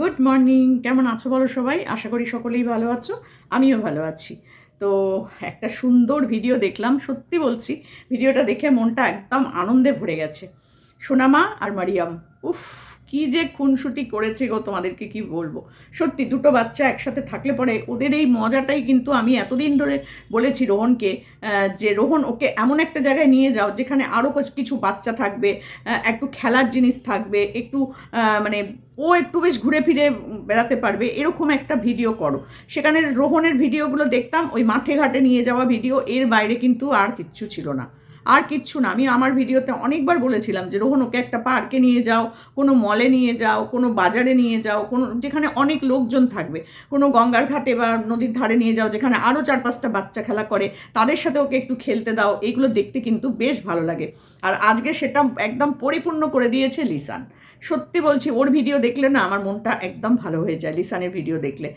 Good morning কেমন আছো বলো সবাই? আশা করি সকলেই ভালো আছো। আমিও ভালো আছি। তো একটা সুন্দর ভিডিও দেখলাম, সত্যি বলছি। ভিডিওটা দেখে মনটা একদম আনন্দে ভরে গেছে। সোনামা আর মারিয়াম, উফ। কি যে খুনসুটি করেছে গো তোমাদেরকে কি বলব? সত্যি দুটো বাচ্চা একসাথে থাকলে পরে ওদের এই মজাটাই কিন্তু আমি এতদিন ধরে বলেছি রোহনকে যে রোহন ওকে এমন একটা জায়গায় নিয়ে যাও যেখানে আরও কিছু বাচ্চা থাকবে একটু খেলার জিনিস থাকবে, একটু মানে ও একটু বেশ ঘুরে ফিরে বেড়াতে পারবে, এরকম একটা ভিডিও করো। সেখানে রোহনের ভিডিওগুলো দেখতাম, ওই মাঠে ঘাটে নিয়ে যাওয়া ভিডিও, এর বাইরে কিন্তু আর কিচ্ছু ছিল না। আর কিচ্ছু না। আমি আমার ভিডিওতে অনেকবার বলেছিলাম যে, রোহন, ওকে একটা পার্কে নিয়ে যাও, কোনো মলে নিয়ে যাও, কোনো বাজারে নিয়ে যাও, কোনো, যেখানে অনেক লোকজন থাকবে। কোনো গঙ্গার ঘাটে বা নদীর ধারে নিয়ে যাও, যেখানে আরও চার পাঁচটা বাচ্চা খেলা করে। তাদের সাথে ওকে একটু খেলতে দাও। এইগুলো দেখতে কিন্তু বেশ ভালো লাগে। আর আজকে সেটা একদম পরিপূর্ণ করে দিয়েছে লিসান। সত্যি বলছি, ওর ভিডিও দেখলে না আমার মনটা একদম ভালো হয়ে যায়, লিসানের ভিডিও দেখলে।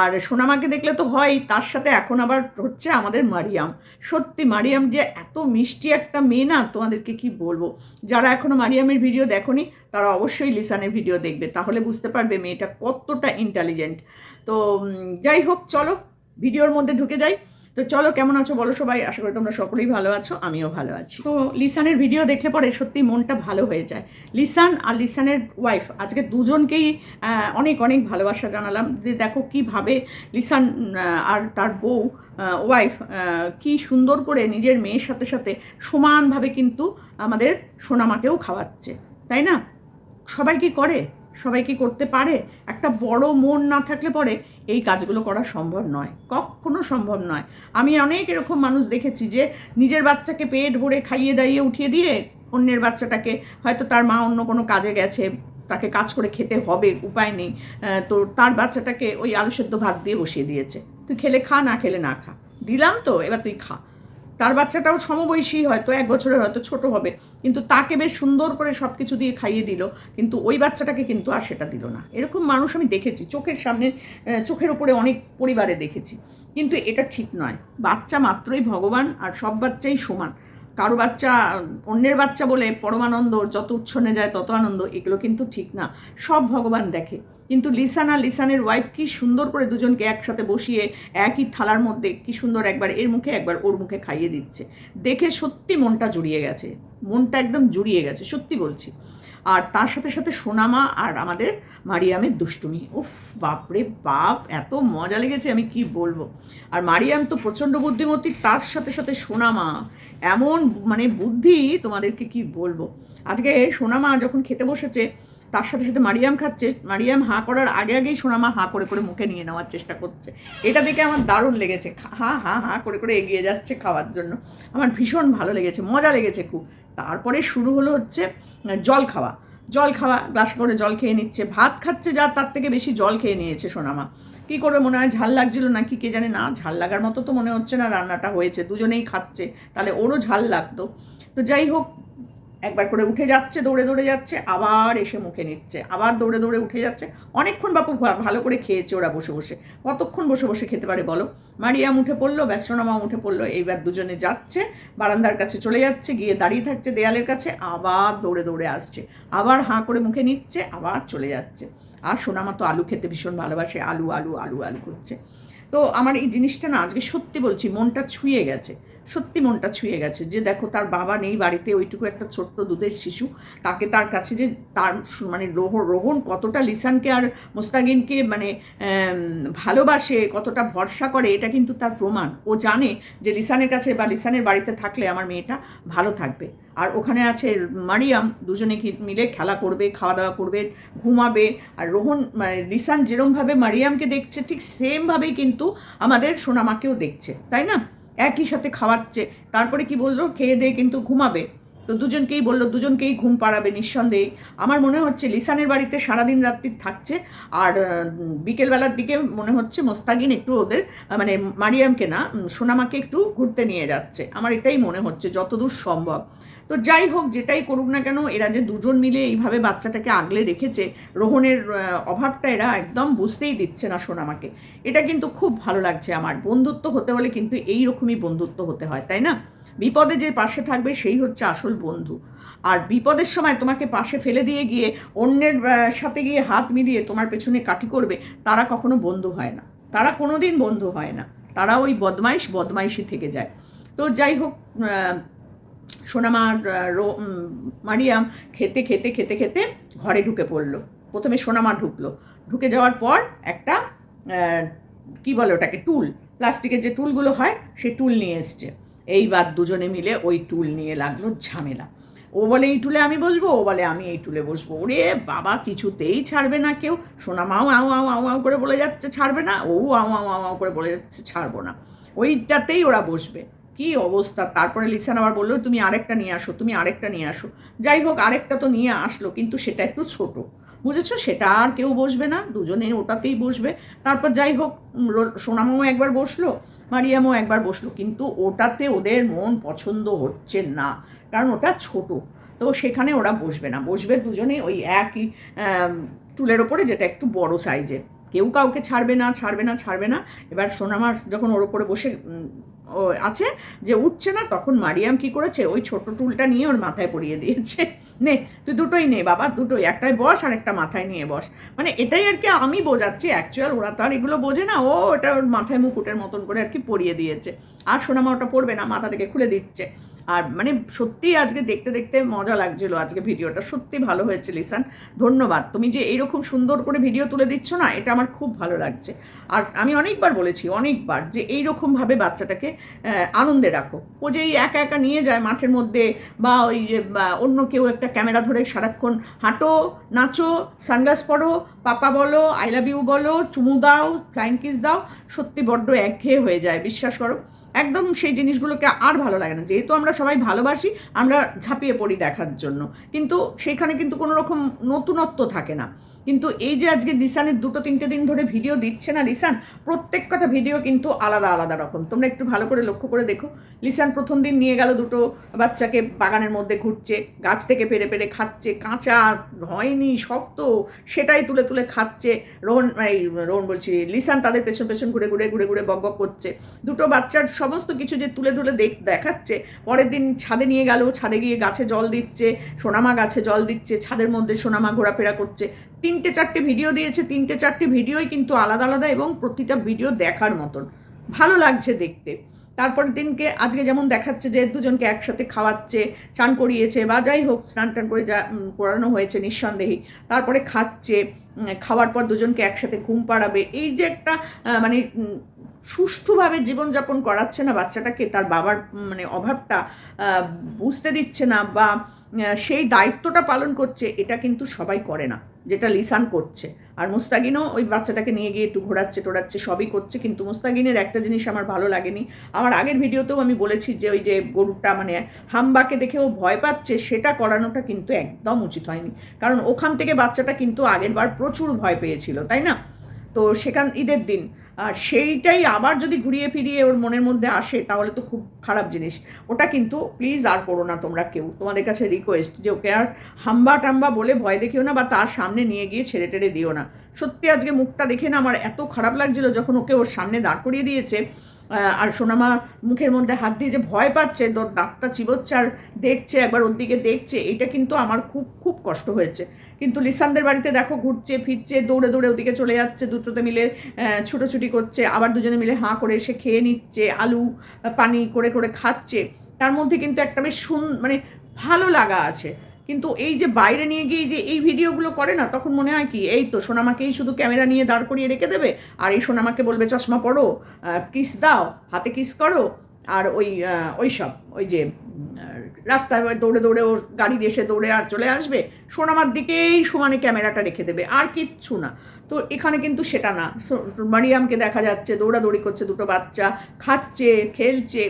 আর সোনামাকে দেখলে তো হয় তার সাথে এখন আবার হচ্ছে আমাদের মারিয়াম। সত্যি মারিয়াম যে এত মিষ্টি একটা মেয়ে না, তোমাদেরকে কি বলব? যারা এখনও মারিয়ামের ভিডিও দেখোনি, তারা অবশ্যই লিসানের ভিডিও দেখবে, তাহলে বুঝতে পারবে মেয়েটা কতটা ইন্টেলিজেন্ট তো যাই হোক, চলো ভিডিওর মধ্যে ঢুকে যাই। তো চলো, কেমন আছো বলো সবাই? আশা করি তোমরা সকলেই ভালো আছো, আমিও ভালো আছি। তো লিসানের ভিডিও দেখলে পরে সত্যি মনটা ভালো হয়ে যায়। লিসান আর লিসানের ওয়াইফ আজকে দুজনকেই অনেক অনেক ভালোবাসা জানালাম। যে দেখো কীভাবে লিসান আর তার বউ ওয়াইফ কি সুন্দর করে নিজের মেয়ের সাথে সাথে সমানভাবে কিন্তু আমাদের সোনামাকেও খাওয়াচ্ছে। তাই না? সবাই কি করে? সবাই কি করতে পারে? একটা বড় মন না থাকলে পরে এই কাজগুলো করা সম্ভব নয়। কখনো সম্ভব নয়। আমি অনেক এরকম মানুষ দেখেছি যে নিজের বাচ্চাকে পেট ভরে খাইয়ে দাইয়ে উঠিয়ে দিয়ে অন্যের বাচ্চাটাকে হয়তো তার মা অন্য কোনো কাজে গেছে, তাকে কাজ করে খেতে হবে, উপায় নেই তো তার বাচ্চাটাকে ওই আলু সেদ্ধ ভাত দিয়ে বসিয়ে দিয়েছে। তুই খেলে খা, না খেলে না খা। দিলাম তো, এবার তুই খা। তার বাচ্চাটাও সমবয়সী, হয়তো এক বছরের হয়তো ছোট হবে, কিন্তু তাকে বেশ সুন্দর করে সব কিছু দিয়ে খাইয়ে দিল, কিন্তু ওই বাচ্চাটাকে কিন্তু আর সেটা দিল না। এরকম মানুষ আমি দেখেছি, চোখের সামনে চোখের উপরে অনেক পরিবারে দেখেছি। কিন্তু এটা ঠিক নয়। বাচ্চা মাত্রই ভগবান আর সব বাচ্চাই সমান। কারও বাচ্চা, অন্যের বাচ্চা বলে পরমানন্দ যত উচ্ছনে যায় তত আনন্দ, এগুলো কিন্তু ঠিক না। সব ভগবান দেখে। কিন্তু লিসানা লিসানের ওয়াইফ কি সুন্দর করে দুজনকে একসাথে বসিয়ে একই থালার মধ্যে কি সুন্দর একবার এর মুখে একবার ওর মুখে খাইয়ে দিচ্ছে। দেখে সত্যি মনটা জুড়িয়ে গেছে। মনটা একদম জুড়িয়ে গেছে, সত্যি বলছি। আর তার সাথে সাথে সোনামা আর আমাদের মারিয়ামের দুষ্টুমি। উফ, বাপরে বাপ, এত মজা লেগেছে, আমি কি বলব? আর মারিয়াম তো প্রচণ্ড বুদ্ধিমতী, তার সাথে সাথে সোনামা। এমন মানে বুদ্ধি তোমাদেরকে কি বলব? আজকে সোনামা যখন খেতে বসেছে, তার সাথে সাথে মারিয়াম খাচ্ছে, মারিয়াম হাঁ করার আগে আগেই সোনামা হাঁ করে করে মুখে নিয়ে নেওয়ার চেষ্টা করছে। এটা দেখে আমার দারুণ লেগেছে। হা হা হা করে করে এগিয়ে যাচ্ছে খাওয়ার জন্য। আমার ভীষণ ভালো লেগেছে, মজা লেগেছে খুব। তারপরে শুরু হলো হচ্ছে জল খাওয়া। জল খাওয়া গ্লাস করে জল খেয়ে নিচ্ছে। ভাত খাচ্ছে যা, তার থেকে বেশি জল খেয়ে নিয়েছে সোনামা। কি করে মনে হয় ঝাল লাগছিল না কি কে জানে? না, ঝাল লাগার মতো তো মনে হচ্ছে না রান্নাটা হয়েছে। দুজনেই খাচ্ছে, তাহলে ওরও ঝাল লাগতো। তো যাই হোক একবার করে উঠে যাচ্ছে, দৌড়ে দৌড়ে যাচ্ছে, আবার এসে মুখে নিচ্ছে, আবার দৌড়ে দৌড়ে উঠে যাচ্ছে। অনেকক্ষণ বাপু ভালো করে খেয়েছে ওরা বসে বসে। কতক্ষণ বসে বসে খেতে পারে বলো? মারিয়াম উঠে পড়ল ব্যস্তনামা উঠে পড়ল, এইবার দুজনে যাচ্ছে, বারান্দার কাছে চলে যাচ্ছে, গিয়ে দাঁড়িয়ে থাকছে দেয়ালের কাছে, আবার দৌড়ে দৌড়ে আসছে। আবার হাঁ করে মুখে নিচ্ছে, আবার চলে যাচ্ছে। আর সোনামা তো আলু খেতে ভীষণ ভালোবাসে, আলু আলু আলু আলু করছে। তো আমার এই জিনিসটা না, আজকে সত্যি বলছি, মনটা ছুঁয়ে গেছে। সত্যি মনটা ছুঁয়ে গেছে যে দেখো তার বাবা নেই বাড়িতে, ওইটুকু একটা ছোট্ট দুধের শিশু। তাকে তার কাছে যে তার মানে রোহন রোহন কতটা লিসানকে আর মোস্তাগিনকে মানে ভালোবাসে, কতটা ভরসা করে, এটা কিন্তু তার প্রমাণ। ও জানে যে লিসানের কাছে বা লিসানের বাড়িতে থাকলে আমার মেয়েটা ভালো থাকবে। আর ওখানে আছে মারিয়াম, দুজনে মিলে খেলা করবে খাওয়া দাওয়া করবে, ঘুমাবে। আর রোহন মানে লিসান যেরমভাবে মারিয়ামকে দেখছে, ঠিক সেমভাবেই কিন্তু আমাদের সোনামাকেও দেখছে, তাই না? একই সাথে খাওয়াচ্ছে। তারপরে কি বলল? খেয়ে দিয়ে কিন্তু ঘুমাবে। তো দুজনকেই বলল, দুজনকেই ঘুম পাড়াবে নিঃসন্দেহে। আমার মনে হচ্ছে লিসানের বাড়িতে সারাদিন রাত্রি থাকছে। আর বিকেলবেলার দিকে মনে হচ্ছে মোস্তাগিন একটু ওদের মানে মারিয়ামকে না সোনামাকে একটু ঘুরতে নিয়ে যাচ্ছে। আমার এটাই মনে হচ্ছে, যতদূর সম্ভব। তো যাই হোক যেটাই করুক না কেন এরা যে দুজন মিলে এইভাবে বাচ্চাটাকে আগলে রেখেছে রোহনের আহ, অভাবটা এরা একদম বুঝতেই দিচ্ছে না সোনামাকে এটা কিন্তু খুব ভালো লাগছে আমার। বন্ধুত্ব হতে হলে কিন্তু এই রকমই বন্ধুত্ব হতে হয় তাই না? বিপদে যে পাশে থাকবে সেই হচ্ছে আসল বন্ধু। আর বিপদের সময় তোমাকে পাশে ফেলে দিয়ে গিয়ে অন্যের সাথে গিয়ে হাত মিলিয়ে তোমার পেছনে কাটি করবে তারা কখনো বন্ধু হয় না। তারা কোনো দিন বন্ধু হয় না। তারা ওই বদমাইশ বদমাইশই থেকে যায়। তো যাই হোক সোনামার মারিয়াম খেতে খেতে খেতে খেতে ঘরে ঢুকে পড়ল। প্রথমে সোনামা ঢুকলো। ঢুকে যাওয়ার পর একটা কি বলে ওটাকে, টুল, প্লাস্টিকের যে টুলগুলো হয় সেই টুল নিয়ে এসছে। এইবার দুজনে মিলে ওই টুল নিয়ে লাগল ঝামেলা। ও বলে, এই টুলে আমি বসবো? ও বলে, আমি এই টুলে বসবো। ওরে বাবা, কিছুতেই ছাড়বে না কেউ। সোনামাও আও আও আও আও করে বলে যাচ্ছে, ছাড়বে না। ও আও আও আও আও করে বলে যাচ্ছে, ছাড়বো না। ওইটাতেই ওরা বসবে। কি অবস্থা? তারপরে লিসান আবার বলল, তুমি আরেকটা নিয়ে আসো, তুমি আরেকটা নিয়ে আসো। যাই হোক, আরেকটা তো নিয়ে আসলো, কিন্তু সেটা একটু ছোট। বুঝেছ? সেটা আর কেউ বসবে না, দুজনে ওটাতেই বসবে। তারপর যাই হোক সোনামাও একবার বসল, মারিয়ামও একবার বসল, কিন্তু ওটাতে ওদের মন পছন্দ হচ্ছে না, কারণ ওটা ছোট। তো সেখানে ওরা বসবে না। বসবে দুজনে ওই একই টুলের ওপরে, যেটা একটু বড় সাইজের কেউ কাউকে ছাড়বে না ছাড়বে না ছাড়বে না। এবার সোনামার যখন ওর ওপরে বসে ও আছে যে উঠছে না, তখন মারিয়াম কি করেছে? ওই ছোট টুলটা নিয়ে ওর মাথায় পরিয়ে দিয়েছে। নে, তুই দুটোই নে বাবা, দুটোই। একটাই বস আর একটা মাথায় নিয়ে বস। মানে এটাই আর কি আমি বোঝাচ্ছি। অ্যাকচুয়াল ওরা তো আর এগুলো বোঝে না। ও ওটা ওর মাথায় মুকুটের মতন করে আর কি পরিয়ে দিয়েছে। আর সোনামা ওটা পড়বে না, মাথা থেকে খুলে দিচ্ছে। আর মানে সত্যিই আজকে দেখতে দেখতে মজা লাগছিল আজকে ভিডিওটা। সত্যি ভালো হয়েছে, লিসান। ধন্যবাদ। তুমি যে এইরকম সুন্দর করে ভিডিও তুলে দিচ্ছ না, এটা আমার খুব ভালো লাগছে। আর আমি অনেকবার বলেছি, অনেকবার যে এইরকমভাবে বাচ্চাটাকে আনন্দে রাখো। ও যে এই একা একা নিয়ে যায় মাঠের মধ্যে বা ওই অন্য কেউ একটা ক্যামেরা ধরে সারাক্ষণ হাঁটো, নাচো, সানগ্লাস পরো, পাপা বলো, আই লাভ ইউ বলো, চুমু দাও, ফ্লাইং কিস দাও, সত্যি বড্ড একঘেয়ে হয়ে যায়, বিশ্বাস করো। একদম সেই জিনিসগুলোকে আর ভালো লাগে না। যেহেতু আমরা সবাই ভালোবাসি, আমরা ঝাঁপিয়ে পড়ি দেখার জন্য। কিন্তু সেখানে কিন্তু কোনো রকম নতুনত্ব থাকে না। কিন্তু এই যে আজকে লিসানের দুটো, তিনটে দিন ধরে ভিডিও দিচ্ছে না লিসান প্রত্যেক কটা ভিডিও কিন্তু আলাদা আলাদা রকম। তোমরা একটু ভালো করে লক্ষ্য করে দেখো। লিসান প্রথম দিন নিয়ে গেল দুটো বাচ্চাকে বাগানের মধ্যে ঘুরছে, গাছ থেকে পেরে পেরে খাচ্ছে, কাঁচা হয়নি শক্ত, সেটাই তুলে তুলে খাচ্ছে। রোহন রোহন বলছি লিসান তাদের পেছন পেছন ঘুরে ঘুরে ঘুরে ঘুরে বক বক করছে। দুটো বাচ্চার সমস্ত কিছু যে তুলে তুলে দেখ দেখাচ্ছে, পরের দিন ছাদে নিয়ে গেল, ছাদে গিয়ে গাছে জল দিচ্ছে, সোনামা গাছে জল দিচ্ছে, ছাদের মধ্যে সোনামা ঘোরাফেরা করছে। তিনটে চারটে ভিডিও দিয়েছে, তিনটে চারটে ভিডিওই কিন্তু আলাদা আলাদা এবং প্রতিটা ভিডিও দেখার মতন। ভালো লাগছে দেখতে। তারপর দিনকে আজকে যেমন দেখাচ্ছে যে দুজনকে একসাথে খাওয়াচ্ছে, চান করিয়েছে, বা যাই হোক, স্নান টান করে যা করানো হয়েছে নিঃসন্দেহেই। তারপরে খাচ্ছে খাওয়ার পর দুজনকে একসাথে ঘুম পাড়াবে। এই যে একটা মানে সুষ্ঠুভাবে জীবনযাপন করাচ্ছে না বাচ্চাটাকে, তার বাবার মানে অভাবটা বুঝতে দিচ্ছে না বা সেই দায়িত্বটা পালন করছে, এটা কিন্তু সবাই করে না, যেটা লিসান করছে। আর মুস্তাগিনও ওই বাচ্চাটাকে নিয়ে গিয়ে একটু ঘোরাচ্ছে, টোরাচ্ছে, সবই করছে, কিন্তু মুস্তাগিনের একটা জিনিস আমার ভালো লাগেনি। আমার আগের ভিডিওতেও আমি বলেছি যে, ওই যে গরুটা মানে হাম্বাকে দেখে ও ভয় পাচ্ছে, সেটা করানোটা কিন্তু একদম উচিত হয়নি। কারণ ওখান থেকে বাচ্চাটা কিন্তু আগের বার প্রচুর ভয় পেয়েছিল, তাই না? তো সেখান, ঈদের দিন আর সেইটাই আবার যদি ঘুরিয়ে ফিরিয়ে ওর মনের মধ্যে আসে, তাহলে তো খুব খারাপ জিনিস। ওটা কিন্তু প্লিজ আর করো না তোমরা কেউ। তোমাদের কাছে রিকোয়েস্ট যে ওকে আর হাম্বা টাম্বা বলে ভয় দেখিও না বা তার সামনে নিয়ে গিয়ে ছেড়ে টেড়ে দিও না। সত্যি আজকে মুখটা দেখে না আমার এত খারাপ লাগছিল যখন ওকে ওর সামনে দাঁড় করিয়ে দিয়েছে। আর সোনামা মুখের মধ্যে হাত দিয়ে যে ভয় পাচ্ছে তোর দাঁতটা চিবোচ্ছে আর দেখছে, একবার ওর দিকে দেখছে, এটা কিন্তু আমার খুব খুব কষ্ট হয়েছে। কিন্তু লিসানদের বাড়িতে দেখো ঘুরছে, ফিরছে, দৌড়ে দৌড়ে ওদিকে চলে যাচ্ছে, দুটোতে মিলে ছুটোছুটি করছে, আবার দুজনে মিলে হাঁ করে এসে খেয়ে নিচ্ছে, আলু, পানি করে করে খাচ্ছে। তার মধ্যে কিন্তু একটা বেশ সুন মানে ভালো লাগা আছে। কিন্তু এই যে বাইরে নিয়ে গিয়ে যে এই ভিডিওগুলো করে না, তখন মনে হয় কি, এই তো সোনামাকেই শুধু ক্যামেরা নিয়ে দাঁড় করিয়ে রেখে দেবে, আর এই সোনামাকে বলবে, চশমা পরো কিস দাও, হাতে কিস করো। আর ওই ওই সব, ওই যে রাস্তায় দৌড়ে দৌড়ে ওর গাড়ি এসে দৌড়ে আর চলে আসবে, সোনামার দিকেই সমানে ক্যামেরাটা রেখে দেবে, আর কিচ্ছু না। তো এখানে কিন্তু সেটা না। মারিয়ামকে দেখা যাচ্ছে, দৌড়াদৌড়ি করছে দুটো বাচ্চা, খাচ্ছে, খেলছে।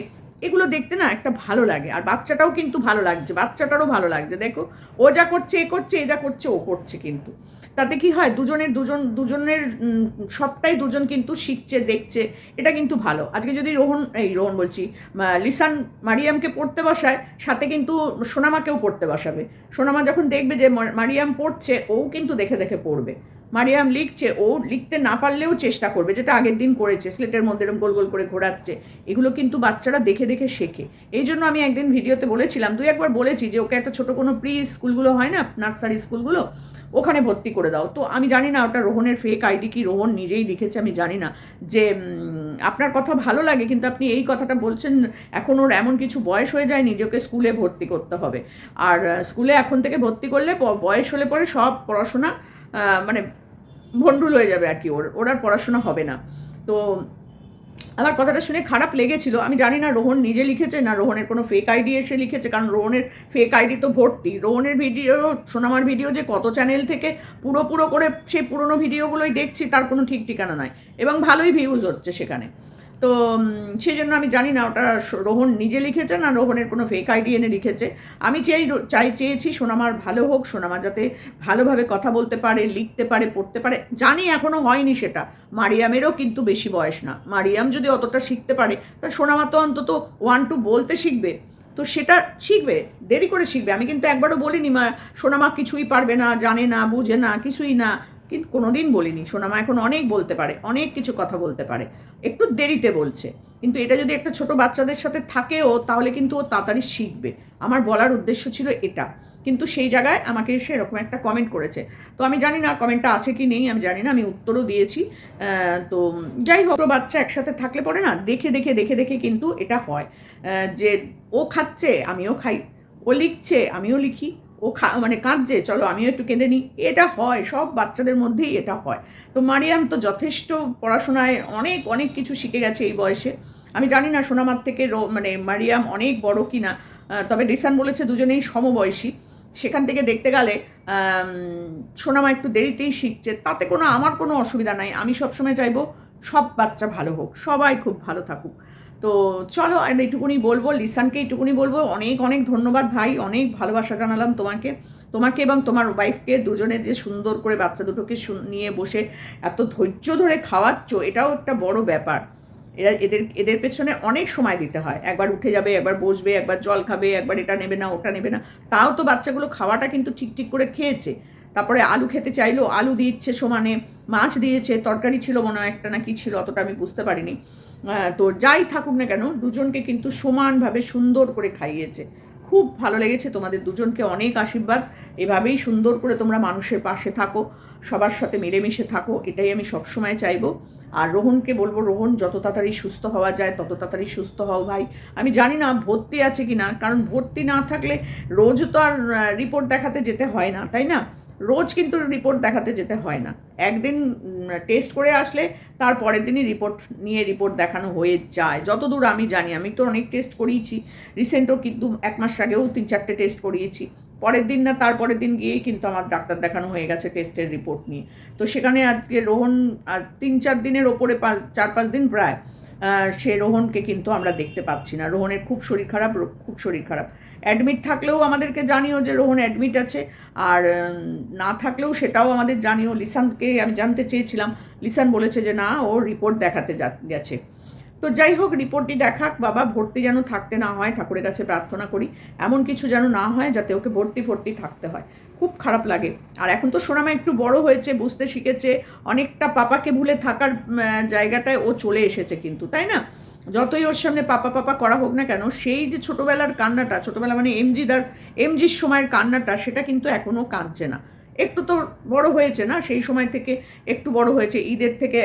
এগুলো দেখতে না একটা ভালো লাগে। আর বাচ্চাটাও কিন্তু ভালো লাগছে, বাচ্চাটারও ভালো লাগছে। দেখো, ও যা করছে, এ করছে, এ যা করছে, ও করছে কিন্তু। তাতে কি হয়, দুজনের, দুজন, দুজনের সবটাই দুজন কিন্তু শিখছে, দেখছে, এটা কিন্তু ভালো। আজকে যদি রোহন, এই রোহন বলছি লিসান মারিয়ামকে পড়তে বসায়, সাথে কিন্তু সোনামাকেও পড়তে বসাবে। সোনামা যখন দেখবে যে মারিয়াম পড়ছে, ও কিন্তু দেখে দেখে পড়বে। মারিয়াম লিখছে, ও লিখতে না পারলেও চেষ্টা করবে, যেটা আগের দিন করেছে, স্লেটের মধ্যে এরকম গোল গোল করে ঘোরাচ্ছে, এগুলো কিন্তু বাচ্চারা দেখে দেখে শেখে। এই জন্য আমি একদিন ভিডিওতে বলেছিলাম, দুই একবার বলেছি যে ওকে একটা ছোটো কোনো প্রি স্কুলগুলো হয় না নার্সারি স্কুলগুলো, ওখানে ভর্তি করে দাও। তো আমি জানি না ওটা রোহনের ফেক আইডি কি, রোহন নিজেই লিখেছে, আমি জানি না। যে আপনার কথা ভালো লাগে, কিন্তু আপনি এই কথাটা বলছেন, এখন ওর এমন কিছু বয়স হয়ে যায় নিজেকে স্কুলে ভর্তি করতে হবে। আর স্কুলে এখন থেকে ভর্তি করলে বয়স হলে পরে সব পড়াশোনা মানে ভণ্ডুল হয়ে যাবে আর কি ওর ওর আর পড়াশোনা হবে না। তো আমার কথাটা শুনে খারাপ লেগেছিল। আমি জানি না রোহন নিজে লিখেছে না রোহনের কোনো ফেক আইডি এসে লিখেছে, কারণ রোহনের ফেক আইডি তো ভর্তি। রোহনের ভিডিও সোনামার ভিডিও যে কত চ্যানেল থেকে পুরো পুরো করে সেই পুরোনো ভিডিওগুলোই দেখছি, তার কোনো ঠিক ঠিকানা নাই। এবং ভালোই ভিউজ হচ্ছে সেখানে। তো সেই জন্য আমি জানি না ওটা রোহন নিজে লিখেছে না রোহনের কোনো ফেক আইডি এনে লিখেছে। আমি চাই চাই, চেয়েছি সোনামার ভালো হোক, সোনামা যাতে ভালোভাবে কথা বলতে পারে, লিখতে পারে, পড়তে পারে। জানি এখনও হয়নি সেটা। মারিয়ামেরও কিন্তু বেশি বয়স না। মারিয়াম যদি অতটা শিখতে পারে, তা সোনামা তো অন্তত ওয়ান টু বলতে শিখবে। তো সেটা শিখবে, দেরি করে শিখবে। আমি কিন্তু একবারও বলিনি মা, সোনামা কিছুই পারবে না, জানে না, বুঝে না, কিছুই না। কিন্তু কোনোদিন বলিনি। সোনামা এখন অনেক বলতে পারে, অনেক কিছু কথা বলতে পারে। একটু দেরিতে বলছে। কিন্তু এটা যদি একটা ছোট বাচ্চাদের সাথে থাকেও, তাহলে কিন্তু ও তাড়াতাড়ি শিখবে। আমার বলার উদ্দেশ্য ছিল এটা। কিন্তু সেই জায়গায় আমাকে এসে এরকম একটা কমেন্ট করেছে। তো আমি জানি না কমেন্টটা আছে কি নেই, আমি জানি না, আমি উত্তরও দিয়েছি। তো যাই হোক বাচ্চা একসাথে থাকলে পরে না, দেখে দেখে দেখে দেখে কিন্তু এটা হয়। যে ও খাচ্ছে, আমিও খাই। ও লিখছে, আমিও লিখি। ও খা মানে কাঁদছে, চলো আমিও একটু কেঁদে নিই। এটা হয়, সব বাচ্চাদের মধ্যেই এটা হয়। তো মারিয়াম তো যথেষ্ট পড়াশোনায় অনেক অনেক কিছু শিখে গেছে এই বয়সে। আমি জানি না সোনামার থেকে মানে মারিয়াম অনেক বড় কি না তবে রিসান বলেছে দুজনেই সমবয়সী। সেখান থেকে দেখতে গেলে সোনামা একটু দেরিতেই শিখছে। তাতে কোনো, আমার কোনো অসুবিধা নাই। আমি সবসময় চাইব সব বাচ্চা ভালো হোক, সবাই খুব ভালো থাকুক। তো চলো আর এইটুকুনি বলব, লিসানকে এইটুকুনি বলব, অনেক অনেক ধন্যবাদ ভাই, অনেক ভালোবাসা জানালাম তোমাকে তোমাকে এবং তোমার ওয়াইফকে দুজনের যে সুন্দর করে বাচ্চা দুটোকে নিয়ে বসে এত ধৈর্য ধরে খাওয়াচ্ছ, এটাও একটা বড় ব্যাপার। এরা, এদের এদের পেছনে অনেক সময় দিতে হয়, একবার উঠে যাবে, একবার বসবে, একবার জল খাবে, একবার এটা নেবে না, ওটা নেবে না, তাও তো বাচ্চাগুলো খাওয়াটা কিন্তু ঠিক ঠিক করে খেয়েছে। তারপরে আলু খেতে চাইলো, আলু দিচ্ছে সমানে, মাছ দিয়েছে, তরকারি ছিল মনে হয় একটা না কি ছিল অতটা আমি বুঝতে পারিনি। তো যাই থাকুক না কেন, দুজনকে কিন্তু সমানভাবে সুন্দর করে খাইয়েছে। খুব ভালো লেগেছে, তোমাদের দুজনকে অনেক আশীর্বাদ। এভাবেই সুন্দর করে তোমরা মানুষের পাশে থাকো, সবার সাথে মিলেমিশে থাকো, এটাই আমি সবসময় চাইব। আর রোহনকে বলব, রোহন, যত তাড়াতাড়ি সুস্থ হওয়া যায়, তত তাড়াতাড়ি সুস্থ হও ভাই। আমি জানি না ভর্তি আছে কি না কারণ ভর্তি না থাকলে রোজ তো আর রিপোর্ট দেখাতে যেতে হয় না, তাই না? রোজ কিন্তু রিপোর্ট দেখাতে যেতে হয় না। একদিন টেস্ট করে আসলে তার পরের দিনই রিপোর্ট নিয়ে রিপোর্ট দেখানো হয়ে যায়। যতদূর আমি জানি, আমি তো অনেক টেস্ট করিয়েছি। রিসেন্টও কিন্তু এক মাস আগেও তিন চারটে টেস্ট করিয়েছি। পরের দিন না তারপরের দিন গিয়েই কিন্তু আমার ডাক্তার দেখানো হয়ে গেছে টেস্টের রিপোর্ট নিয়ে। তো সেখানে আজকে রোহন তিন চার দিনের ওপরে পাঁচ, চার পাঁচ দিন প্রায় সে রোহনকে কিন্তু আমরা দেখতে পাচ্ছি না। রোহনের খুব শরীর খারাপ, খুব শরীর খারাপ। অ্যাডমিট থাকলেও আমাদেরকে জানিও যে রোহন অ্যাডমিট আছে। আর না থাকলেও সেটাও আমাদের জানিও। লিসানকে আমি জানতে চেয়েছিলাম। লিসান বলেছে যে, না, ও রিপোর্ট দেখাতে যা- গেছে। তো যাই হোক রিপোর্টটি দেখাক, বাবা ভর্তি যেন থাকতে না হয়, ঠাকুরের কাছে প্রার্থনা করি। এমন কিছু যেন না হয়, যাতে ওকে ভর্তি ভর্তি থাকতে হয়। খুব খারাপ লাগে। আর এখন তো সোনামা একটু বড় হয়েছে, বুঝতে শিখেছে। অনেকটা পাপাকে ভুলে থাকার জায়গাটায় ও চলে এসেছে কিন্তু, তাই না? যতই ওর সামনে পাপা পাপা করা হোক না কেন, সেই যে ছোটোবেলার কান্নাটা, ছোটোবেলা মানে এমজিদার, এমজির সময়ের কান্নাটা, সেটা কিন্তু এখনও কাঁদছে না। একটু তো বড় হয়েছে না? সেই সময় থেকে একটু বড় হয়েছে। ঈদের থেকে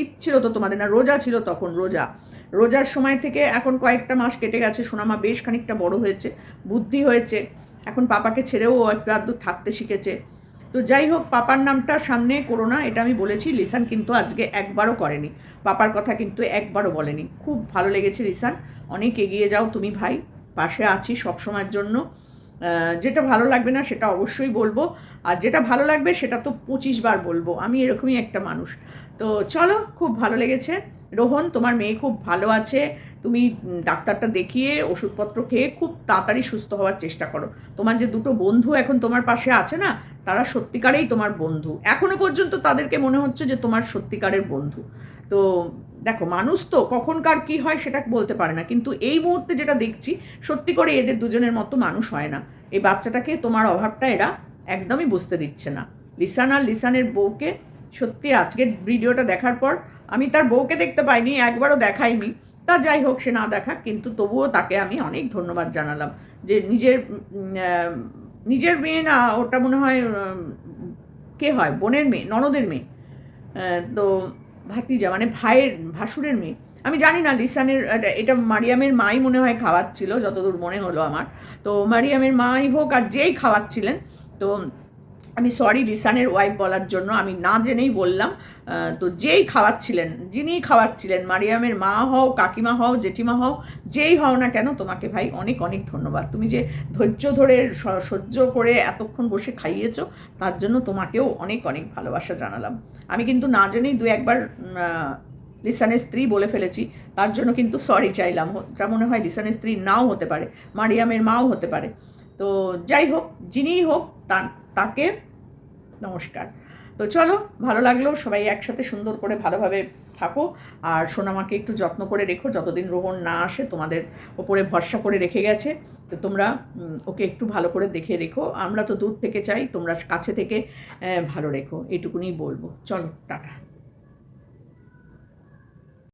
ঈদ ছিল তো তোমাদের না? রোজা ছিল তখন, রোজা। রোজার সময় থেকে এখন কয়েকটা মাস কেটে গেছে। সোনামা বেশ খানিকটা বড় হয়েছে, বুদ্ধি হয়েছে। এখন পাপাকে ছেড়েও একটু আধটু থাকতে শিখেছে। তো যাই হোক, পাপার নামটা সামনে করো না, এটা আমি বলেছি, লিসান কিন্তু আজকে একবারও করেনি। পাপার কথা কিন্তু একবারও বলেনি। খুব ভালো লেগেছে লিসান। অনেক এগিয়ে যাও তুমি ভাই, পাশে আছি সবসময়ের জন্য। যেটা ভালো লাগবে না সেটা অবশ্যই বলব। আর যেটা ভালো লাগবে সেটা তো পঁচিশ বার বলব। আমি এরকমই একটা মানুষ। তো চলো, খুব ভালো লেগেছে। রোহন, তোমার মেয়ে খুব ভালো আছে। তুমি ডাক্তারটা দেখিয়ে ওষুধপত্র খেয়ে খুব তাড়াতাড়ি সুস্থ হওয়ার চেষ্টা করো। তোমার যে দুটো বন্ধু এখন তোমার পাশে আছে না, তারা সত্যিকারেই তোমার বন্ধু। এখনও পর্যন্ত তাদেরকে মনে হচ্ছে যে তোমার সত্যিকারের বন্ধু। তো, দেখো, মানুষ তো, কখনকার কি হয় সেটা বলতে পারে না। কিন্তু এই মুহূর্তে যেটা দেখছি, সত্যি করে এদের দুজনের মতো মানুষ হয় না। এই বাচ্চাটাকে তোমার অভাবটা এরা একদমই বুঝতে দিচ্ছে না। লিসান আর লিসানের বউকে সত্যি আজকের ভিডিওটা দেখার পর আমি তার বউকে দেখতে পাইনি, একবারও দেখাইনি। তা যাই হোক, সে না দেখা, কিন্তু তবুও তাকে আমি অনেক ধন্যবাদ জানালাম যে নিজের নিজের মেয়ে না, ওটা মনে হয় কে হয়? বোনের মেয়ে, ননদের মেয়ে। তো ভাতিজা মানে ভাইয়ের, ভাসুরের মেয়ে। আমি জানি না, লিসানের এটা মারিয়ামের মাই মনে হয় খাওয়াচ্ছিল, যতদূর মনে হলো আমার। তো মারিয়ামের মাই হোক আর যেই খাওয়াচ্ছিলেন, তো আমি সরি লিসানের ওয়াইফ বলার জন্য, আমি না জেনেই বললাম তো যেই খাওয়াচ্ছিলেন যিনি খাওয়াচ্ছিলেন, মারিয়ামের মা হও, কাকিমা হও, জেঠিমা হও, যেই হও না কেন, তোমাকে ভাই অনেক অনেক ধন্যবাদ। তুমি যে ধৈর্য ধরে সহ্য করে এতক্ষণ বসে খাইয়েছো, তার জন্য তোমাকেও অনেক অনেক ভালোবাসা জানালাম। আমি কিন্তু না জেনেই দু একবার লিসানের স্ত্রী বলে ফেলেছি, তার জন্য কিন্তু সরি চাইলাম। ওটা মনে হয় লিসানের স্ত্রী নাও হতে পারে, মারিয়ামের মাও হতে পারে। তো যাই হোক, যিনিই হোক তাকে নমস্কার। তো চলো, ভালো লাগল, সবাই একসাথে সুন্দর করে ভালোভাবে থাকো। আর সোনামাকে একটু যত্ন করে রেখো, যতদিন রোহন না আসে তোমাদের ওপরে ভরসা করে রেখে গেছে। তো তোমরা ওকে একটু ভালো করে দেখে রেখো। আমরা তো দূর থেকে চাই, তোমরা কাছে থেকে ভালো রেখো এটুকুনি বলব। চলো, টাটা।